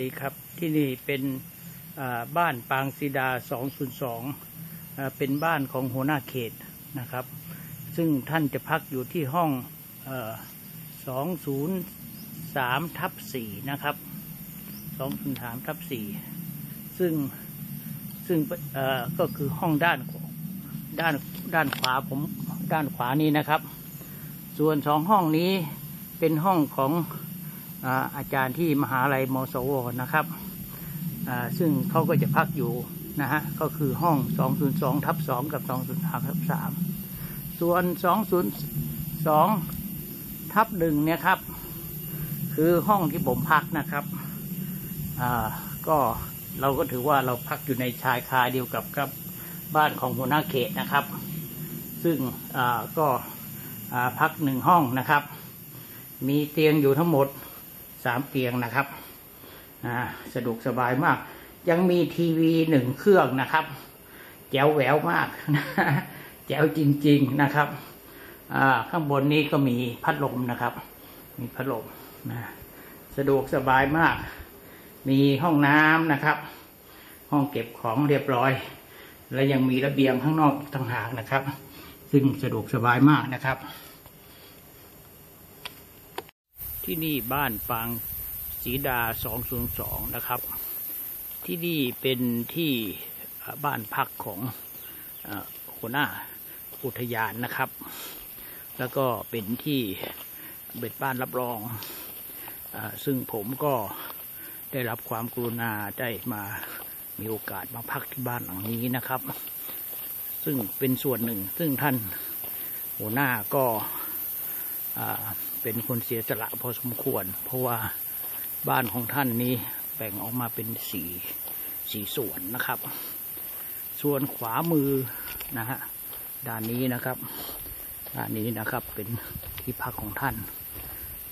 ดีครับ ที่นี่เป็นบ้านปางซีดา 202 เป็นบ้านของหัวหน้าเขตนะครับ ซึ่งท่านจะพักอยู่ที่ห้อง 203 ทับ 4 นะครับ 203 ทับ 4 ซึ่งซึ่งก็คือห้องด้านด้านด้านขวาผมด้านขวานี้นะครับ ส่วนสองห้องนี้เป็นห้องของ อาจารย์ที่มหาลัยมสวนะครับ ซึ่งเขาก็จะพักอยู่นะฮะ ก็คือห้อง 202ทับ2กับ 203ทับ3ส่วน 202ทับ1เนี่ยครับ คือห้องที่ผมพักนะครับ ก็เราก็ถือว่าเราพักอยู่ในชายคาเดียวกับกับบ้านของหัวหน้าเขตนะครับ ซึ่งก็พักหนึ่งห้องนะครับ มีเตียงอยู่ทั้งหมด สามเตียงนะครับสะดวกสบายมาก ยังมีทีวีหนึ่งเครื่องนะครับ แจ๋วแหววมาก แจ๋วจริง ๆนะครับอ่าข้างบนนี้ก็มีพัดลมนะครับ มีพัดลมนะสะดวกสบายมาก มีห้องน้ำนะครับ ห้องเก็บของเรียบร้อย และยังมีระเบียงข้างนอกต่างหากนะครับ ซึ่งสะดวกสบายมากนะครับ ที่นี่บ้านปางศรีดา 202 นะครับ ที่นี่เป็นที่บ้านพักของอหัวหน้าอุทยานนะครับ แล้วก็เป็นที่เบ็ดบ้านรับรองอซึ่งผมก็ได้รับความกรุณาได้มามีโอกาสมาพักที่บ้านหลังนี้นะครับ ซึ่งเป็นส่วนหนึ่งซึ่งท่านหัวหน้าก็อ่า เป็นคนเสียสละพอสมควร เพราะว่าบ้านของท่านนี้แบ่งออกมาเป็นสี่สี่ส่วนนะครับ ส่วนขวามือนะฮะด้านนี้นะครับด้านนี้นะครับเป็นที่พักของท่าน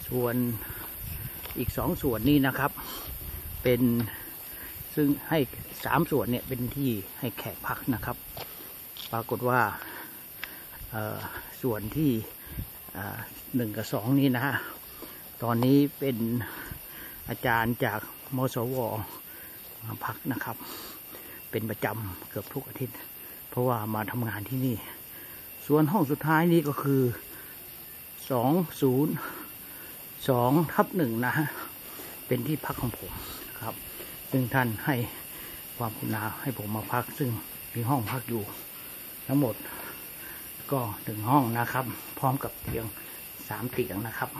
ส่วนอีกสองส่วนนี้นะครับ เป็นซึ่งให้สามส่วนเนี่ยเป็นที่ให้แขกพักนะครับ ปรากฏว่าส่วนที่ หนึ่งกับสองนี้นะฮะ ตอนนี้เป็นอาจารย์จากมสวมาพักนะครับ เป็นประจำเกือบทุกอาทิตย์ เพราะว่ามาทำงานที่นี่ ส่วนห้องสุดท้ายนี้ก็คือสองศูนย์สองทับหนึ่งนะฮะ เป็นที่พักของผมครับ ซึ่งท่านให้ความกรุณาให้ผมมาพักซึ่งมีห้องพักอยู่ทั้งหมด ก็หนึ่งห้องนะครับ พร้อมกับเตียงสามเตียงนะครับ